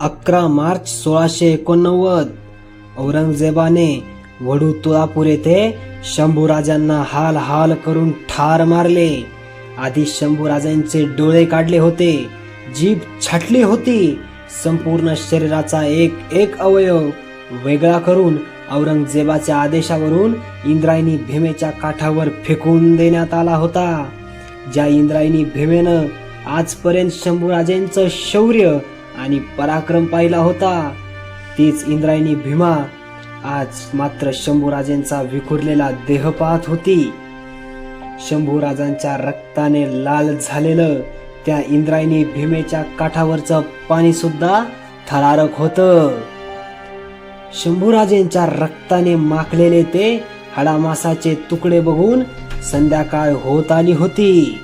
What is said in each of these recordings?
अकरा मार्च सोळाशे एकोणनव्वद. औरंगजेबाने वडू तुळापूर येथे शंभूराजांना हाल हाल करून ठार मारले. आधी शंभूराजांचे डोळे काढले होते. जीभ छाटली होती. संपूर्ण शरीराचा एक एक अवयव वेगळा करून औरंगजेबाच्या आदेशावरून इंद्रायणी भीमेच्या काठावर फेकून देण्यात आला होता. ज्या इंद्रायणी भीमेनं आजपर्यंत शंभूराजेंचं शौर्य आणि पराक्रम पाहिला होता. तीच इंद्रायणी भीमा आज मात्र शंभूराजेंचा विखुरलेला देह पाहत होती. शंभूराजांच्या रक्ताने लाल झालेलं त्या इंद्रायणी भीमेच्या काठावरचं पाणी सुद्धा थरारक होतं. शंभूराजेंच्या रक्ताने माखलेले ते हाडामासाचे तुकडे बघून संध्याकाळ होत आली होती.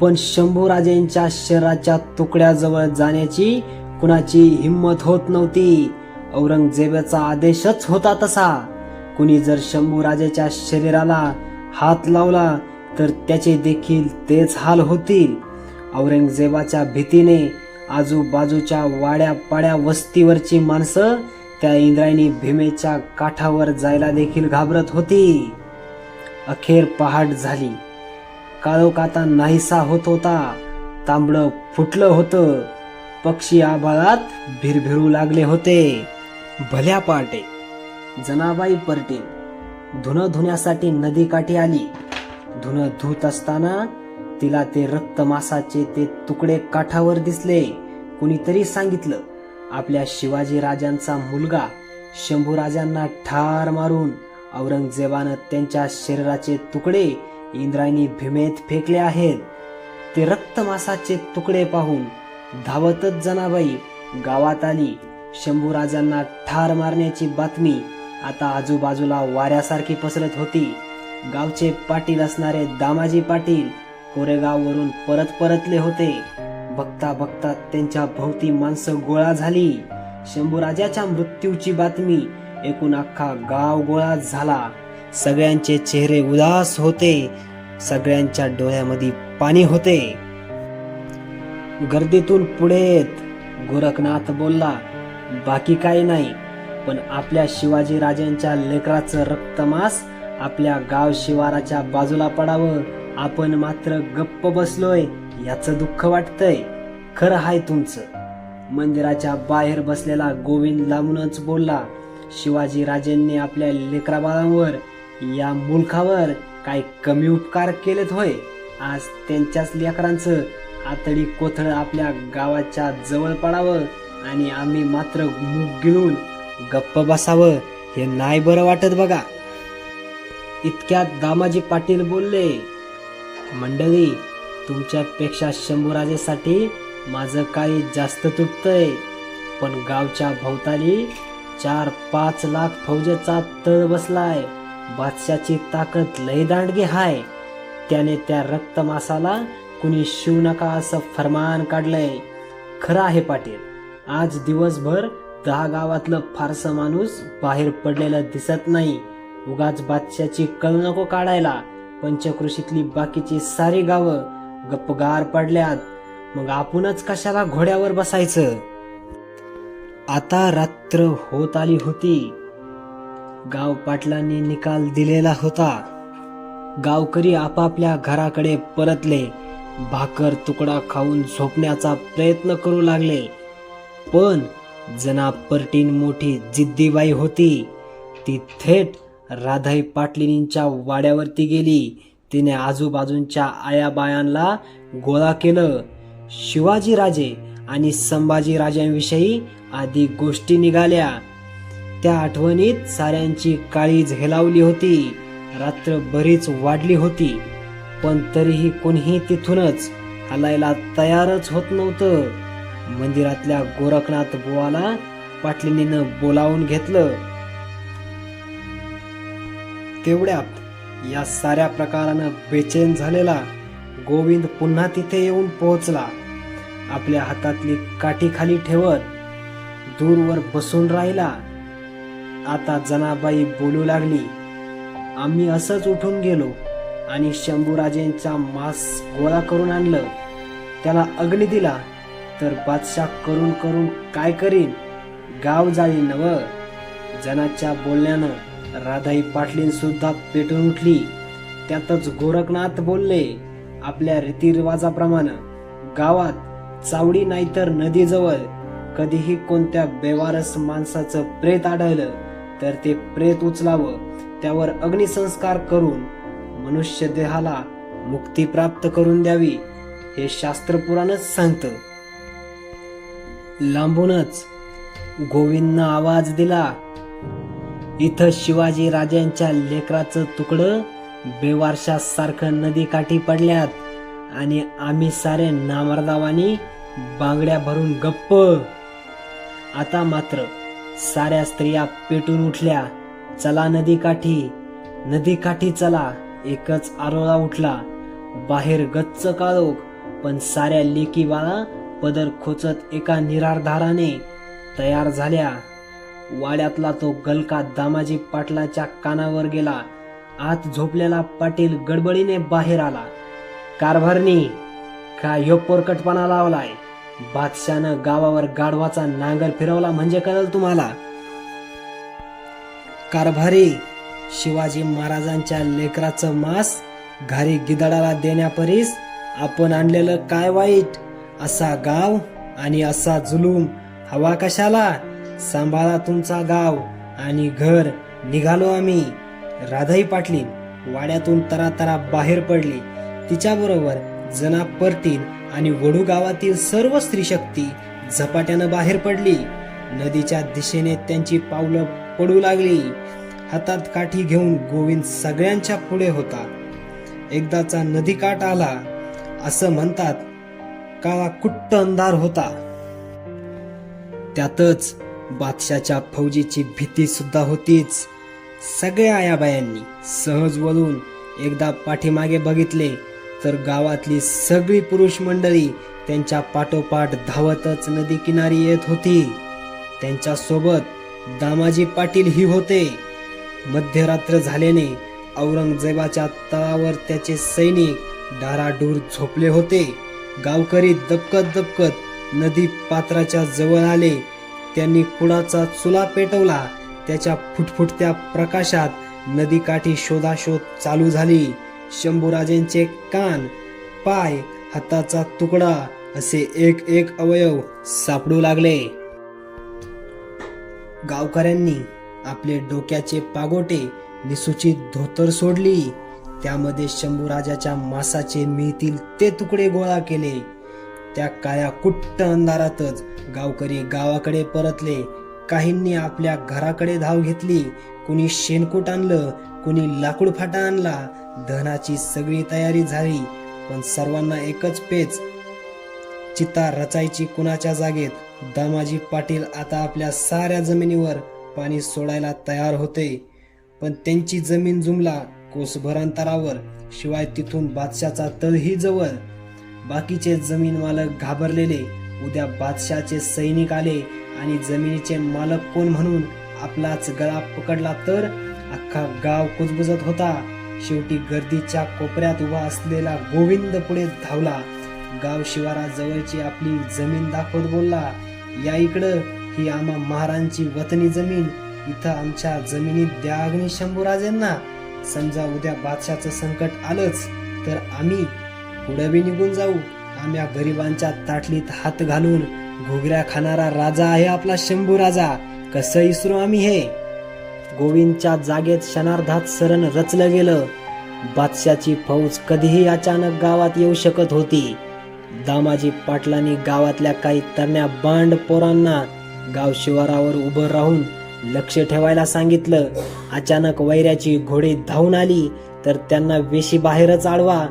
पण शंभूराजेंच्या शरीराच्या तुकड्याजवळ जाण्याची कुणाची हिंमत होत नव्हती. औरंगजेबाचा आदेशच होता तसा. कुणी जर शंभूराजेच्या शरीराला हात लावला तर त्याचे देखील तेच हाल होतील. औरंगजेबाच्या भीतीने आजूबाजूच्या वाड्या पाड्या वस्तीवरची माणसं त्या इंद्रायणी भीमेच्या काठावर जायला देखील घाबरत होती. अखेर पहाट झाली. काळोखाता नाहीसा होत होता. तांबडं फुटलं होतं. पक्षी आभाळात भिरभिरू लागले होते. भल्या पहाटे. जनाबाई परटीन. धुनं धुण्यासाठी नदीकाठी आली. धुनं धुत असताना तिला ते रक्त मासाचे ते तुकडे काठावर दिसले. कुणीतरी सांगितलं आपल्या शिवाजी राजांचा मुलगा शंभूराजांना ठार मारून औरंगजेबानं त्यांच्या शरीराचे तुकडे इंद्रायणी भीमेत फेकले आहेत. ते रक्तमासाचे तुकडे पाहून धावतच जनाबाई गावात आली. शंभूराजांना ठार मारण्याची बातमी आता आजूबाजूला वाऱ्यासारखी पसरत होती. गावचे पाटील असणारे दामाजी पाटील कोरेगाववरून परत परतले होते. बघता बघता त्यांच्या भोवती माणसं गोळा झाली. शंभूराजाच्या मृत्यूची बातमी एकूण अख्खा गाव गोळा झाला. सगळ्यांचे चेहरे उदास होते. सगळ्यांच्या डोळ्यामध्ये पाणी होते. गर्दीतून पुढे येत गोरखनाथ बोलला बाकी काही नाही पण आपल्या शिवाजी राजांच्या लेकराचं रक्तमास आपल्या गाव शिवाराच्या बाजूला पडावं. आपण मात्र गप्प बसलोय याचं दुःख वाटतंय. खरं हाय तुमचं. मंदिराच्या बाहेर बसलेला गोविंद लांबूनच बोलला शिवाजी राजेंनी आपल्या लेकराबाळांवर या मुलखावर काय कमी उपकार केलेत होय. आज त्यांच्याच लेकरांचं आतडी कोथळ आपल्या गावाच्या जवळ पडावं आणि आम्ही मात्र मूग गिळून गप्प बसावं हे नाही बरं वाटत बघा. इतक्यात दामाजी पाटील बोलले मंडळी तुमच्यापेक्षा शंभूराजेसाठी माझं काही जास्त तुटतंय पण गावच्या भोवताली चार पाच लाख फौजेचा तळ बसलाय. बादशाची ताकद लय दांडगी हाय. त्याने त्या रक्तमासाला कुणी शिव नका असं फरमान काढलंय. खरं आहे पाटील आज दिवसभर दहा गावातलं फारसं माणूस बाहेर पडलेलं दिसत नाही. उगाच बादशाची कळ नको काढायला. पंचकृषीतली बाकीची सारी गावं गप्पगार पडल्यात. मग आपणच कशाला घोड्यावर बसायचं? आता रात्र होत आली होती. गाव पाटलांनी निकाल दिलेला होता. गावकरी आपापल्या घराकडे परतले. भाकर तुकडा खाऊन झोपण्याचा प्रयत्न करू लागले. पण जना पर्टीन मोठी जिद्दीबाई होती. ती थेट राधाई पाटलिनींच्या वाड्यावरती गेली. तिने आजूबाजूंच्या आयाबायांना गोळा केलं. शिवाजीराजे आणि संभाजीराजांविषयी आधी गोष्टी निघाल्या. त्या आठवणीत साऱ्यांची काळी झेलावली होती. रात्र बरीच वाढली होती. पण तरीही कोणीही तिथूनच हलायला तयारच होत नव्हतं. मंदिरातल्या गोरखनाथ बुवाला पाटलिनीनं बोलावून घेतलं. तेवढ्यात या साऱ्या प्रकारानं बेचैन झालेला गोविंद पुन्हा तिथे येऊन पोहोचला. आपल्या हातातली काठी खाली ठेवत दूरवर बसून राहिला. आता जनाबाई बोलू लागली. आम्ही असंच उठून गेलो आणि शंभूराजेंचा मांस गोळा करून आणलं. त्याला अग्नी दिला तर बादशाह करून करून काय करीन? गाव जाळी नव. जनाच्या बोलण्यानं राधाई पाटलीन सुद्धा पेटून उठली. त्यातच गोरखनाथ बोलले आपल्या रीतिरिवाजाप्रमाणे गावात चावडी नाहीतर नदीजवळ कधीही कोणत्या बेवारस माणसाचं प्रेत आढळलं. तर ते प्रेत उचलावं त्यावर अग्निसंस्कार करून मनुष्य देहाला मुक्ती प्राप्त करून द्यावी हे शास्त्र पुराणच सांगतं. लांबूनच गोविंदनं आवाज दिला इथं शिवाजी राजांच्या लेकराचं तुकडं बेवारशासारखं नदीकाठी पडल्यात आणि आम्ही सारे नामर्दावानी बांगड्या भरून गप्प. आता मात्र साऱ्या स्त्रिया पेटून उठल्या. चला नदीकाठी. नदीकाठी चला. एकच आरोळा उठला. बाहेर गच्च काळोख पण साऱ्या लेकी बाळा पदर खोचत एका निराधाराने तयार झाल्या. वाड्यातला तो गलका दामाजी पाटलाच्या कानावर गेला. आत झोपलेला पाटील गडबडीने बाहेर आला. कारभारनी का ह्यो पोरकटपणा लावलाय? बादशानं गावावर गाढवाचा नांगर फिरवला म्हणजे कळल तुम्हाला? कारभारी शिवाजी महाराजांच्या लेकराचं मांस घरी गिदडाला देण्यापरीस आपण आणलेलं काय वाईट? असा गाव आणि असा जुलूम हवा कशाला? सांभाळा तुमचा गाव आणि घर. निघालो आम्ही. राधाई पाटलीन वाड्यातून तरातरा बाहेर पडली. तिच्याबरोबर जना परतीन आणि वडू गावातील सर्व स्त्री शक्ती झपाट्यानं बाहेर पडली. नदीच्या दिशेने त्यांची पावलं पडू लागली. हातात काठी घेऊन गोविंद सगळ्यांच्या पुढे होता. एकदाचा नदीकाठ आला. असं म्हणतात काळा कुट्ट अंधार होता. त्यातच बादशाच्या फौजीची भीती सुद्धा होतीच. सगळ्या आयाबायांनी सहज वळून एकदा पाठीमागे बघितले. तर गावातली सगळी पुरुष मंडळी त्यांच्या पाठोपाठ धावतच नदी किनारी येत होती. त्यांच्यासोबत दामाजी पाटील ही होते. मध्यरात्र झाल्याने औरंगजेबाच्या तळावर त्याचे सैनिक डाराडूर झोपले होते. गावकरी दबकत दबकत नदी पात्राच्या जवळ आले. त्यांनी कुडाचा चुला पेटवला. त्याच्या फुटफुटत्या प्रकाशात नदीकाठी शोधाशोध चालू झाली. शंभूराजेंचे कान पाय हाताचा तुकडा असे एक एक अवयव सापडू लागले. गावकऱ्यांनी आपले डोक्याचे पागोटे निसूची धोतर सोडली. त्यामध्ये शंभूराजाच्या मासाचे मिळतील ते तुकडे गोळा केले. त्या काळ्या कुट्ट अंधारातच गावकरी गावाकडे परतले. काहींनी आपल्या घराकडे धाव घेतली. कुणी शेणकूट आणलं कुणी लाकूड फाटा आणला. दहनाची सगळी तयारी झाली पण सर्वांना एकच पेच. चिता रचायची कुणाच्या जागेत? दामाजी पाटील आता आपल्या साऱ्या जमिनीवर पाणी सोडायला तयार होते पण त्यांची जमीन जुमला कोसभर अंतरावर. शिवाय तिथून बादशाचा तळही जवळ. बाकीचे जमीन मालक घाबरलेले उद्या बादशाचे सैनिक आले आणि जमिनीचे मालक कोण म्हणून आपलाच गळा पकडला तर? अख्खा गाव कुजबुजत होता. शेवटी गर्दीच्या कोपऱ्यात उभा असलेला गोविंद पुढे धावला. गाव शिवाराजवळची आपली जमीन दाखवत बोलला या इकडं ही आम्हा महारांची वतनी जमीन. इथं आमच्या जमिनीत द्या अग्नी शंभूराजेंना. समजा उद्या बादशाचं संकट आलंच तर आम्ही पुढं बी निघून जाऊ. आम्या गरिबांच्या ताटलीत हात घालून घुगऱ्या खाणारा राजा आहे आपला शंभू राजा कसं इसरो आम्ही हे? गोविंदच्या जागेत क्षणार्धात सरण रचलं गेलं. बादशाची फौज कधीही अचानक गावात येऊ शकत होती. दामाजी पाटलांनी गावातल्या काही तरण्या बांड पोरांना गाव शिवारावर उभं राहून लक्ष ठेवायला सांगितलं. अचानक वैऱ्याची घोडी धावून आली तर त्यांना वेशी बाहेरच आडवा.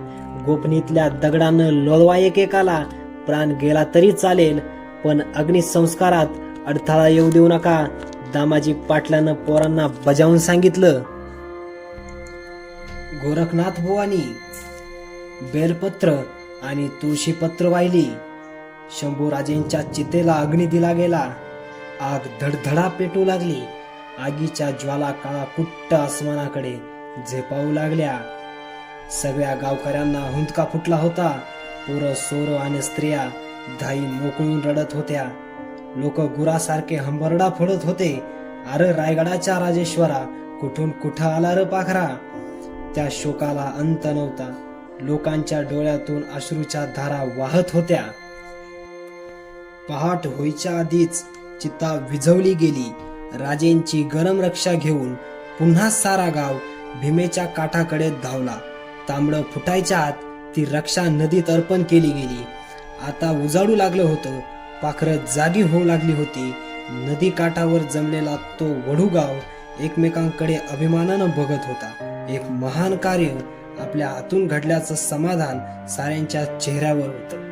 गोपनीतल्या दगडानं लोळवा एकेकाला. प्राण गेला तरी चालेल पण अग्निसंस्कारात अडथळा येऊ देऊ नका. दामाजी पाटलानं पोरांना बजावून सांगितलं गोरखनाथ बुवानी बेलपत्र आणि तुळशीपत्र वाहिली. शंभूराजेंच्या चितेला अग्नी दिला गेला. आग धडधडा पेटू लागली. आगीच्या ज्वाला काळा कुट्ट आसमानाकडे झेपावू लागल्या. सगळ्या गावकऱ्यांना हुंदका फुटला होता. पोरं सोरं आणि स्त्रिया धाई मोकळून रडत होत्या. लोक गुरासारखे हंबरडा फोडत होते. अरे रायगडाच्या राजेश्वरा कुठून कुठं आला र पाखरा? त्या शोकाला अंत नव्हता. लोकांच्या डोळ्यातून अश्रूच्या धारा वाहत होत्या. पहाट होईच्या आधीच चित्ता विझवली गेली. राजेंची गरम रक्षा घेऊन पुन्हा सारा गाव भीमेच्या काठाकडे धावला. तांबडं फुटायच्या आत ती रक्षा नदीत अर्पण केली गेली. आता उजाडू लागलं होतं. पाखरं जागी होऊ लागली होती. नदी काठावर जमलेला तो वढूगाव एकमेकांकडे अभिमानानं बघत होता. एक महान कार्य आपल्या हातून घडल्याचं समाधान साऱ्यांच्या चेहऱ्यावर होतं.